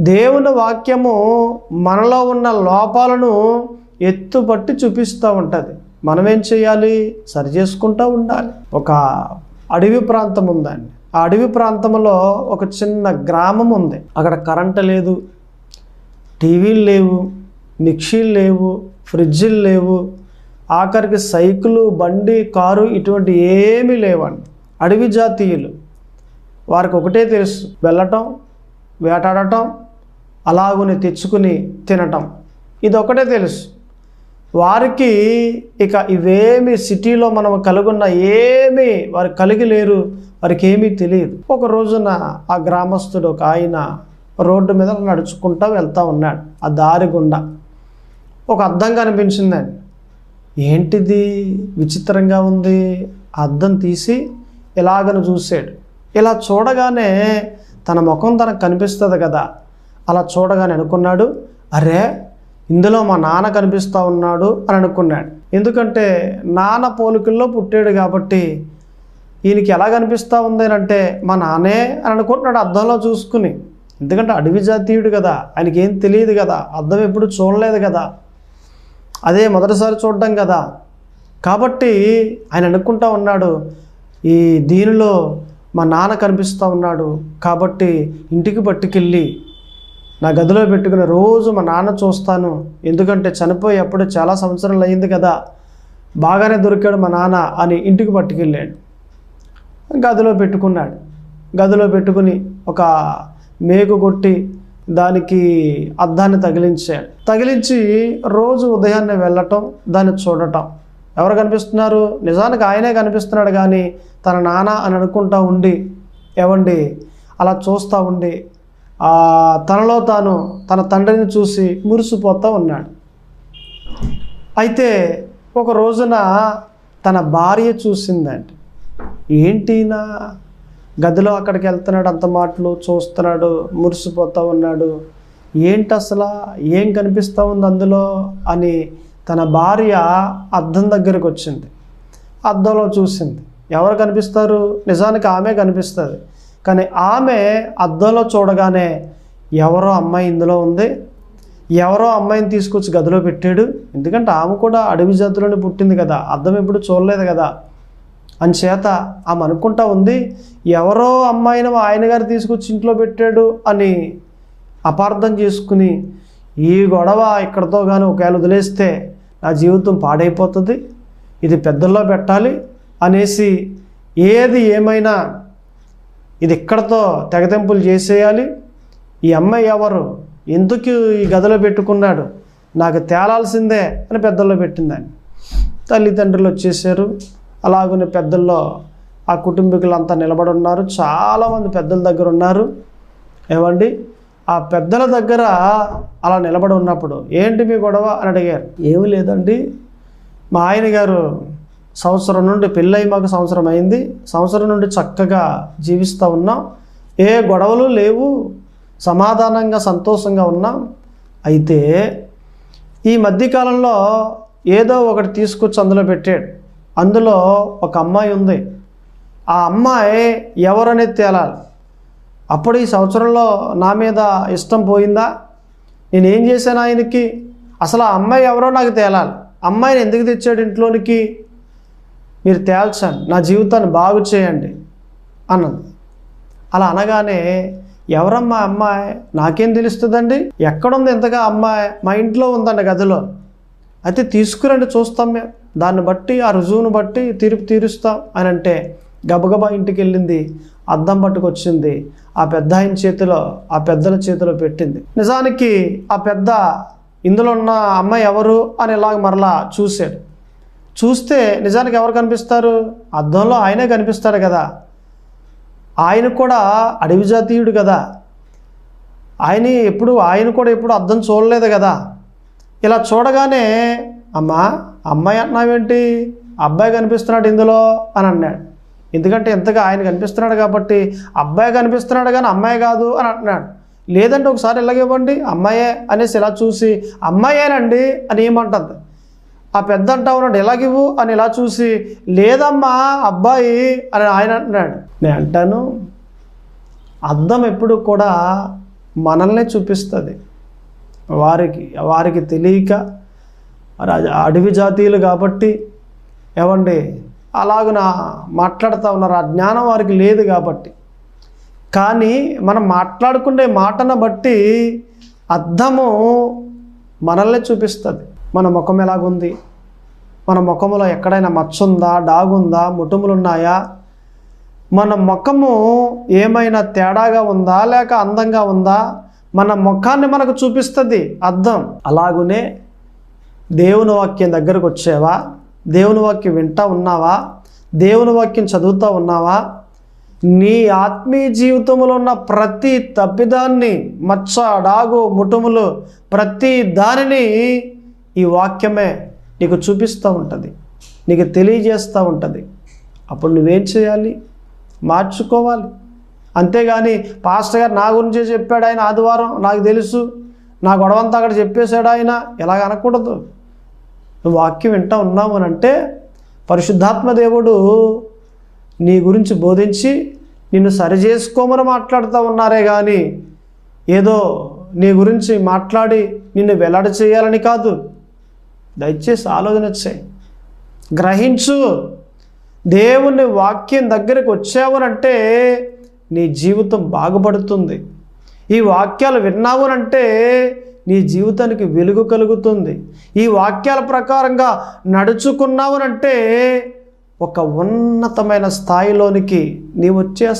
దేవుని వాక్యము మనలో ఉన్న లోపాలను ఎత్తుపట్టి చూపిస్తూ ఉంటుంది. మనం ఏం చేయాలి? సరి చేసుకుంటూ ఉండాలి. ఒక అడవి ప్రాంతం ఉందండి. ఆ అడవి ప్రాంతంలో ఒక చిన్న గ్రామం ఉంది. అక్కడ కరెంటు లేదు టీవీలు లేవు మిక్సీలు లేవు ఫ్రిడ్జీలు లేవు ఆఖరికి సైకిలు బండి కారు ఇటువంటి ఏమీ లేవండి. అడవి జాతీయులు. వారికి ఒకటే తెలుసు వెళ్ళటం వేటాడటం అలాగుని తెచ్చుకుని తినటం. ఇదొకటే తెలుసు. వారికి ఇక ఇవేమి సిటీలో మనం కలుగున్న ఏమీ వారు కలిగి లేరు వారికి ఏమీ తెలియదు. ఒక రోజున ఆ గ్రామస్తుడు ఒక ఆయన రోడ్డు మీద నడుచుకుంటా వెళ్తూ ఉన్నాడు. ఆ దారి గుండా. ఒక అద్దం కనిపించిందండి ఏంటిది? విచిత్రంగా ఉంది. అర్థం అద్దం తీసి ఇలాగను చూశాడు. ఇలా చూడగానే తన ముఖం తనకు కనిపిస్తుంది కదా. అలా చూడగానే అనుకున్నాడు అరే ఇందులో మా నాన్న కనిపిస్తూ ఉన్నాడు అని అనుకున్నాడు. ఎందుకంటే నాన్న పోలికల్లో పుట్టాడు కాబట్టి ఈయనకి ఎలా కనిపిస్తూ ఉంది అని అంటే మా నాన్నే అని అనుకుంటున్నాడు అద్దంలో చూసుకుని. ఎందుకంటే అడవి జాతీయుడు కదా ఆయనకి ఏం తెలియదు కదా అద్దం ఎప్పుడు చూడలేదు కదా. అదే మొదటిసారి చూడడం కదా. కాబట్టి ఆయన అనుకుంటా ఉన్నాడు ఈ దీనిలో మా నాన్న కనిపిస్తూ ఉన్నాడు కాబట్టి ఇంటికి పట్టుకెళ్ళి నా గదిలో పెట్టుకుని రోజు మా నాన్న చూస్తాను. ఎందుకంటే చనిపోయి అప్పుడు చాలా సంవత్సరాలు అయింది కదా. బాగానే దొరికాడు మా నాన్న అని ఇంటికి పట్టుకెళ్ళాడు. గదిలో పెట్టుకున్నాడు. గదిలో పెట్టుకుని ఒక మేకు కొట్టి దానికి అద్దాన్ని తగిలించాడు. తగిలించి రోజు ఉదయాన్నే వెళ్ళటం దాన్ని చూడటం. ఎవరు కనిపిస్తున్నారు? నిజానికి ఆయనే కనిపిస్తున్నాడు కానీ తన నాన్న అని అనుకుంటా ఉండి ఏవండి? అలా చూస్తూ ఉండి తనలో తాను తన తండ్రిని చూసి మురిసిపోతూ ఉన్నాడు. అయితే ఒక రోజున తన భార్య చూసిందండి. ఏంటినా గదిలో అక్కడికి వెళ్తున్నాడు అంత మాటలు చూస్తున్నాడు మురిసిపోతూ ఉన్నాడు. ఏంటి అసలు? ఏం కనిపిస్తూ ఉంది అందులో? అని తన భార్య అద్దం దగ్గరకు వచ్చింది. అద్దంలో చూసింది. ఎవరు కనిపిస్తారు? నిజానికి ఆమె కనిపిస్తుంది. కానీ ఆమె అద్దంలో చూడగానే ఎవరో అమ్మాయి ఇందులో ఉంది. ఎవరో అమ్మాయిని తీసుకొచ్చి గదిలో పెట్టాడు. ఎందుకంటే ఆమె కూడా అడవి జాతిలోనే పుట్టింది కదా. అద్దం ఎప్పుడు చూడలేదు కదా. చేత ఆమె అనుకుంటా ఉంది ఎవరో అమ్మాయిని ఆయన గారు తీసుకొచ్చి ఇంట్లో పెట్టాడు అని అపార్థం చేసుకుని ఈ గొడవ ఇక్కడతో కానీ ఒకవేళ వదిలేస్తే నా జీవితం పాడైపోతుంది. ఇది పెద్దల్లో పెట్టాలి అనేసి ఏది ఏమైనా ఇది ఇక్కడతో తెగతెంపులు చేసేయాలి? ఈ అమ్మాయి ఎవరు? ఎందుకు ఈ గదిలో పెట్టుకున్నాడు? నాకు తేలాల్సిందే అని పెద్దల్లో పెట్టిందని తల్లిదండ్రులు వచ్చేసారు. అలాగనే పెద్దల్లో ఆ కుటుంబీకులంతా నిలబడి ఉన్నారు చాలామంది పెద్దల దగ్గర ఉన్నారు. ఏమండి? ఆ పెద్దల దగ్గర అలా నిలబడి ఉన్నప్పుడు ఏంటి మీ గొడవ అని అడిగారు. ఏమీ లేదండి. మా ఆయన గారు సంవత్సరం నుండి పెళ్ళై మాకు సంవత్సరం అయింది. సంవత్సరం నుండి చక్కగా జీవిస్తూ ఉన్నాం. ఏ గొడవలు లేవు. సమాధానంగా సంతోషంగా ఉన్నాం. అయితే ఈ మధ్యకాలంలో ఏదో ఒకటి తీసుకొచ్చి అందులో పెట్టాడు. అందులో ఒక అమ్మాయి ఉంది. ఆ అమ్మాయి ఎవరనేది తేలాలి. అప్పుడు ఈ సంవత్సరంలో నా మీద ఇష్టం పోయిందా? నేనేం చేశాను ఆయనకి? అసలు ఆ అమ్మాయి ఎవరో నాకు తేలాలి. అమ్మాయిని ఎందుకు తెచ్చాడు ఇంట్లోనికి? మీరు తేల్చండి నా జీవితాన్ని బాగు చేయండి అన్నది. అలా అనగానే ఎవరమ్మా అమ్మాయి? నాకేం తెలుస్తుందండి? ఎక్కడుంది ఇంతగా అమ్మాయి? మా ఇంట్లో ఉందండి గదిలో. అయితే తీసుకురండి చూస్తాం మేము. దాన్ని బట్టి ఆ రుజువును బట్టి తీర్పు తీరుస్తాం. అని అంటే గబగబా ఇంటికి వెళ్ళింది అద్దం పట్టుకొచ్చింది ఆ పెద్ద ఆయన చేతిలో ఆ పెద్దల చేతిలో పెట్టింది. నిజానికి ఆ పెద్ద ఇందులో ఉన్న అమ్మాయి ఎవరు? అని ఇలాగ మరలా చూశాడు. చూస్తే నిజానికి ఎవరు కనిపిస్తారు? అద్దంలో ఆయనే కనిపిస్తాడు కదా. ఆయన కూడా అడవి జాతీయుడు కదా. ఆయన ఎప్పుడు ఆయన కూడా ఎప్పుడు అర్థం చూడలేదు కదా. ఇలా చూడగానే అమ్మా అమ్మాయి అంటున్నావేంటి? అబ్బాయి కనిపిస్తున్నాడు ఇందులో అని అన్నాడు. ఎందుకంటే ఇంతగా ఆయన కనిపిస్తున్నాడు కాబట్టి అబ్బాయి కనిపిస్తున్నాడు కానీ అమ్మాయి కాదు అని అంటున్నాడు. లేదంటే ఒకసారి ఇలాగివ్వండి అమ్మాయే అనేసి ఇలా చూసి అమ్మాయేనండి అని ఏమంటుంది ఆ పెద్ద అంటా ఉన్నాడు ఎలాగివ్వు అని ఇలా చూసి లేదమ్మా అబ్బాయి అని ఆయన అంటున్నాడు. నేను అంటాను అద్దం ఎప్పుడు కూడా మనల్నే చూపిస్తుంది. వారికి వారికి తెలియక అడవి జాతీయులు కాబట్టి ఏమండి అలాగున మాట్లాడుతూ ఉన్నారు ఆ జ్ఞానం వారికి లేదు కాబట్టి. కానీ మనం మాట్లాడుకునే మాటను బట్టి అర్థము మనల్ని చూపిస్తుంది. మన ముఖం ఎలాగుంది? మన ముఖంలో ఎక్కడైనా మచ్చుందా? డాగుందా? ముటుములు ఉన్నాయా మన ముఖము ఏమైనా తేడాగా ఉందా? లేక అందంగా ఉందా? మన ముఖాన్ని మనకు చూపిస్తుంది. అర్థం. అలాగునే దేవుని వాక్యం దగ్గరకు వచ్చేవా? దేవుని వాక్యం వింటా ఉన్నావా? దేవుని వాక్యం చదువుతూ ఉన్నావా? నీ ఆత్మీయ జీవితంలో ఉన్న ప్రతి తప్పిదాన్ని మచ్చ డాగు ముటుములు ప్రతి దానిని ఈ వాక్యమే నీకు చూపిస్తూ ఉంటుంది. నీకు తెలియజేస్తూ ఉంటుంది. అప్పుడు నువ్వేం చేయాలి? మార్చుకోవాలి. అంతేగాని పాస్టర్ గారు నా గురించే చెప్పాడు ఆయన ఆదివారం నాకు తెలుసు. నా గొడవంతా అక్కడ చెప్పేశాడు ఆయన. ఎలాగ అనకూడదు. నువ్వు వాక్యం వింటా ఉన్నావు అని అంటే పరిశుద్ధాత్మ దేవుడు నీ గురించి బోధించి నిన్ను సరిచేసుకోమని మాట్లాడుతూ ఉన్నారే కానీ ఏదో నీ గురించి మాట్లాడి నిన్ను వెల్లడి చేయాలని కాదు. దయచేసి ఆలోచన వచ్చాయి గ్రహించు. దేవుని వాక్యం దగ్గరికి వచ్చావునంటే నీ జీవితం బాగుపడుతుంది. ఈ వాక్యాలు విన్నావునంటే నీ జీవితానికి వెలుగు కలుగుతుంది. ఈ వాక్యాల ప్రకారంగా నడుచుకున్నావునంటే ఒక ఉన్నతమైన స్థాయిలోనికి నీవు వచ్చేస్తావు